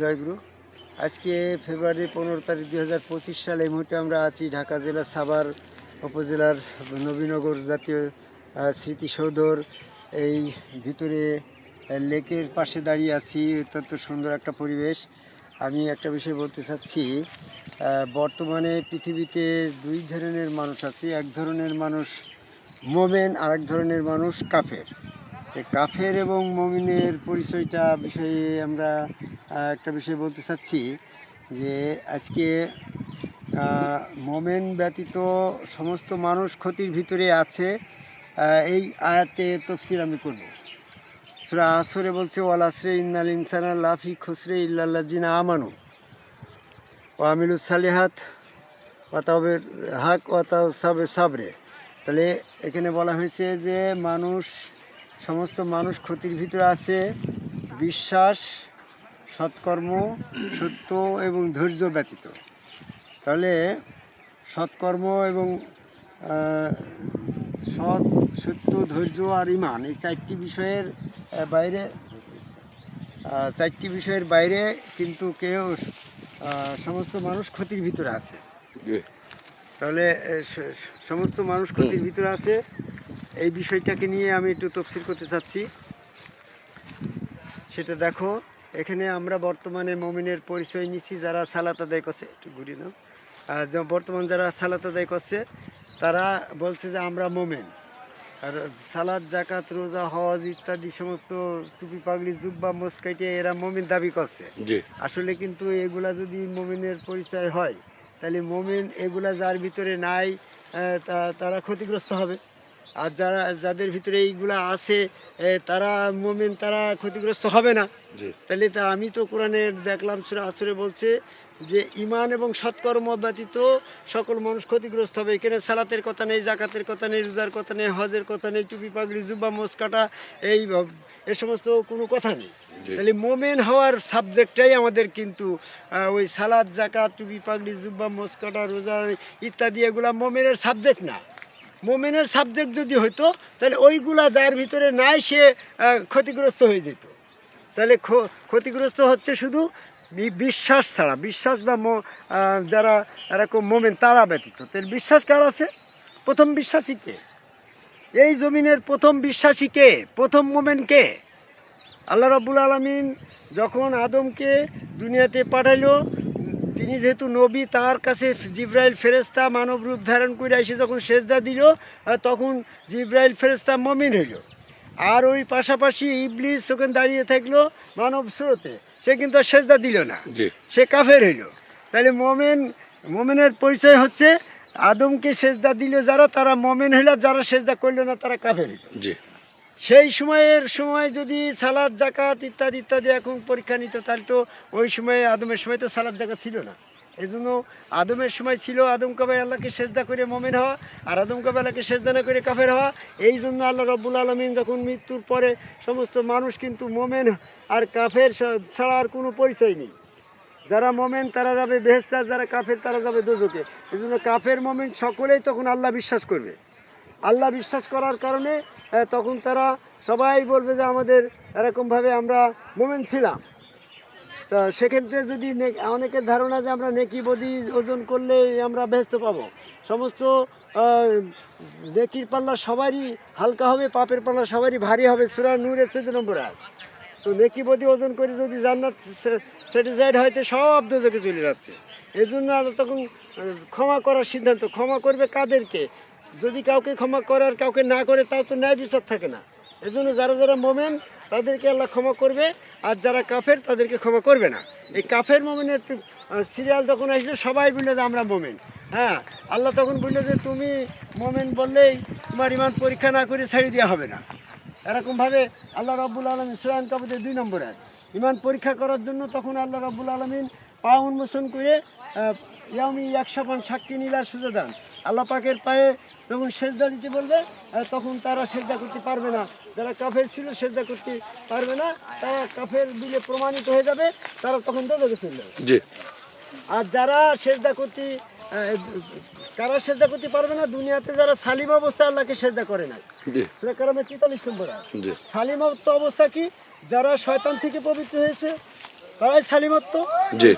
জয়গুরু আজকে ফেব্রুয়ারি পনেরো তারিখ দুই হাজার পঁচিশ সালে এই মুহূর্তে আমরা আছি ঢাকা জেলার সাভার উপজেলার নবীনগর জাতীয় স্মৃতিসৌধর। এই ভিতরে লেকের পাশে দাঁড়িয়ে আছি। অত্যন্ত সুন্দর একটা পরিবেশ। আমি একটা বিষয় বলতে চাচ্ছি বর্তমানে পৃথিবীতে দুই ধরনের মানুষ আছে। এক ধরনের মানুষ মোমেন আর এক ধরনের মানুষ কাফের। কাফের এবং মমিনের পরিচয়টা বিষয়ে আমরা একটা বিষয় বলতে চাচ্ছি যে আজকে মোমেন ব্যতীত সমস্ত মানুষ ক্ষতির ভিতরে আছে এই আয়াতে তফসির আমি করব। সুরা আসরে বলছে ওয়াল আসরে ইন্নাল ইনসানা লাফি খুসরে ইল্লাল্লাহ জিনা আমানু ও আমিলুস সালিহাত ওয়াতাবের হাক ওয়াতাও সাবে সাবরে। তাহলে এখানে বলা হয়েছে যে মানুষ, সমস্ত মানুষ ক্ষতির ভিতরে আছে, বিশ্বাস সৎকর্ম সত্য এবং ধৈর্য ব্যতীত। তাহলে সৎকর্ম এবং সৎ সত্য ধৈর্য আর ইমান এই চারটি বিষয়ের বাইরে চারটি বিষয়ের বাইরে কিন্তু কেউ সমস্ত মানুষ ক্ষতির ভিতরে আছে। তাহলে সমস্ত মানুষ ক্ষতির ভিতরে আছে এই বিষয়টাকে নিয়ে আমি একটু তফসিল করতে চাচ্ছি। সেটা দেখো। এখানে আমরা বর্তমানে মমিনের পরিচয় নিচ্ছি যারা সালাত আদায় করছে। একটু ঘুরি যে বর্তমান যারা সালাত আদায় করছে তারা বলছে যে আমরা মোমেন। আর সালাদ জাকাত রোজা হজ ইত্যাদি সমস্ত টুপি পাগড়ি জুব্বা মোসকাইটে এরা মমিন দাবি করছে। আসলে কিন্তু এগুলা যদি মোমিনের পরিচয় হয় তাহলে মোমিন এগুলা যার ভিতরে নাই তা- তারা ক্ষতিগ্রস্ত হবে। আর যারা যাদের ভিতরে এইগুলা আছে তারা মোমেন তারা ক্ষতিগ্রস্ত হবে না। তাহলে তা আমি তো কোরআনের দেখলাম সুরা আসরে বলছে যে ইমান এবং সৎকর্ম ব্যতীত সকল মানুষ ক্ষতিগ্রস্ত হবে। এখানে সালাতের কথা নেই জাকাতের কথা নেই রোজার কথা নেই হজের কথা নেই টুপি পাগড়ি জুব্বা মোসকাটা এই এ সমস্ত কোনো কথা নেই। তাহলে মোমেন হওয়ার সাবজেক্টটাই আমাদের কিন্তু ওই সালাদ জাকাত টুপি পাগড়ি জুব্বা মস্কাটা রোজা ইত্যাদি এগুলা মোমেনের সাবজেক্ট না। মোমেনের সাবজেক্ট যদি হতো তাহলে ওইগুলা যার ভিতরে নাই সে ক্ষতিগ্রস্ত হয়ে যেত। তাহলে ক্ষতিগ্রস্ত হচ্ছে শুধু বিশ্বাস ছাড়া। বিশ্বাস বা যারা এরকম মোমেন, তারা ব্যতীত। তাহলে বিশ্বাস কার আছে? প্রথম বিশ্বাসী কে? এই জমিনের প্রথম বিশ্বাসী কে? প্রথম মোমেন কে? আল্লাহ রাব্বুল আলমিন যখন আদমকে দুনিয়াতে পাঠাইলো তিনি যেহেতু নবী তার কাছে জিব্রাইল ফেরেস্তা মানব রূপ ধারণ করে এসে যখন সেজদা দিল তখন জিব্রাইল ফেরেস্তা মমিন হইল। আর ওই পাশাপাশি ইবলিস ওখানে দাঁড়িয়ে থাকল মানব স্রোতে। সে কিন্তু সেজদা দিল না। সে কাফের হইল। তাহলে মোমেন মোমেনের পরিচয় হচ্ছে আদমকে সেজদা দিল যারা তারা মোমেন হইল যারা সেজদা করল না তারা কাফের হইল। জি। সেই সময়ের সময় যদি সালাদ জাকাত ইত্যাদি ইত্যাদি এখন পরীক্ষা নিত, তাহলে তো ওই সময়ে, আদমের সময় তো সালাদ জাকাত ছিল না। এই জন্য আদমের সময় ছিল আদম কাবাই আল্লাহকে সেজদা করে মমিন হওয়া আর আদম কাবাই আল্লাহকে সেজদা না করে কাফের হওয়া? এই জন্য আল্লাহ রব্বুল আলমিন যখন মৃত্যুর পরে সমস্ত মানুষ কিন্তু মোমেন আর কাফের ছাড়া আর কোনো পরিচয় নেই। যারা মোমেন, তারা যাবে বেহেস্তার যারা কাফের, তারা যাবে দোজকে এই জন্য কাফের, মোমেন সকলেই তখন আল্লাহ বিশ্বাস করবে। আল্লাহ বিশ্বাস করার কারণে তখন তারা সবাই বলবে যে আমাদের এরকমভাবে আমরা মোমেন ছিলাম। তা সেক্ষেত্রে যদি অনেকের ধারণা যে আমরা নেকি বদি ওজন করলে আমরা ব্যস্ত পাবো। সমস্ত নেকির পাল্লা সবারই হালকা হবে, পাপের পাল্লা সবারই ভারী হবে, সুরা নূরের চোদ্দ নম্বর আয় তো নেকি বদি ওজন করে যদি জান্নাত স্যাটিসফাইড হয়তো সব দোজকে চলে যাচ্ছে। এই জন্য তখন ক্ষমা করার সিদ্ধান্ত, ক্ষমা করবে কাদেরকে? যদি কাউকে ক্ষমা করে আর কাউকে না করে, তাও তো ন্যায় বিচার থাকে না। এই জন্য যারা যারা মোমেন, তাদেরকে আল্লাহ ক্ষমা করবে, আর যারা কাফের, তাদেরকে ক্ষমা করবে না। এই কাফের মোমেনের সিরিয়াল যখন আসলে সবাই বলল যে আমরা মোমেন। হ্যাঁ আল্লাহ তখন বলল যে তুমি মোমেন বললেই তোমার ইমান পরীক্ষা না করে ছেড়ে দেওয়া হবে না। এরকমভাবে আল্লাহ রাব্বুল আলমিন সুরান কাবুদের দুই নম্বর এক ইমান পরীক্ষা করার জন্য তখন আল্লাহ রাব্বুল আলমিন পা উন্মোচন করে ইয়ামি একশো পান সাক্ষী নীলা সুজা দান। আল্লাহ পাকের পায়ে যখন সেজদা দিতে বলবে তখন তারা সেজদা করতে পারবে না। যারা কাফের ছিল সেজদা করতে পারবে না তারা কাফের দিলে প্রমাণিত হয়ে যাবে তারা তখন চলে যাবে। জি। আর যারা সেজদা করতে কারা সেজদা করতে পারবে না দুনিয়াতে যারা সালিম অবস্থা আল্লাহকে সেজদা করে না। কারামে তেতাল্লিশ নম্বর সালিমাত্ম অবস্থা কি? যারা শয়তান থেকে পবিত্র হয়েছে তারাই সালিমত্ব।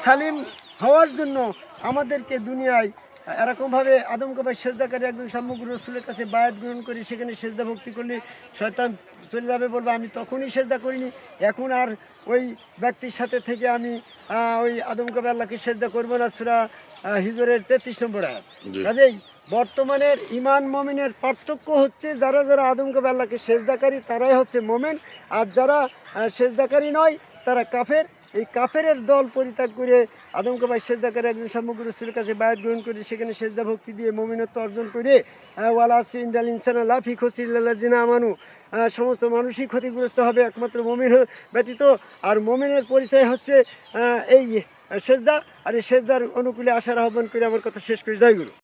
সালিম হওয়ার জন্য আমাদেরকে দুনিয়ায় এরকম ভাবে আদমকবাই সেজদাকারী একজন সামগ্র রসুলের কাছে বায়াত গ্রহণ করি সেখানে সেজদা ভক্তি করলে শয়তান চলে যাবে বলব আমি তখনই সেজদা করিনি এখন আর ওই ব্যক্তির সাথে থেকে আমি ওই আদমকবাই আল্লাহকে সেজদা করব না। সুরা হিজরের তেত্রিশ নম্বর আয়াত। কাজেই বর্তমানের ইমান মমিনের পার্থক্য হচ্ছে যারা যারা আদমকবে আল্লাহকে সেজদাকারী তারাই হচ্ছে মোমেন। আর যারা সেজদাকারী নয় তারা কাফের। এই কাফেরের দল পরিত্যাগ করে আদমকবাই সেজদাকারী একজন সমগ্র রসুলের কাছে বায়াত গ্রহণ করে সেখানে সেজদা ভক্তি দিয়ে মমিনত্ব অর্জন করে ওয়ালা সিন্দাল লাফি খসিল্লা জিনা আমানু। সমস্ত মানুষই ক্ষতিগ্রস্ত হবে, একমাত্র মমিন ব্যতীত আর মমিনের পরিচয় হচ্ছে এই সেজদা। আর এই সেজদার অনুকূলে আসার আহ্বান করে আমার কথা শেষ করে। গুরু।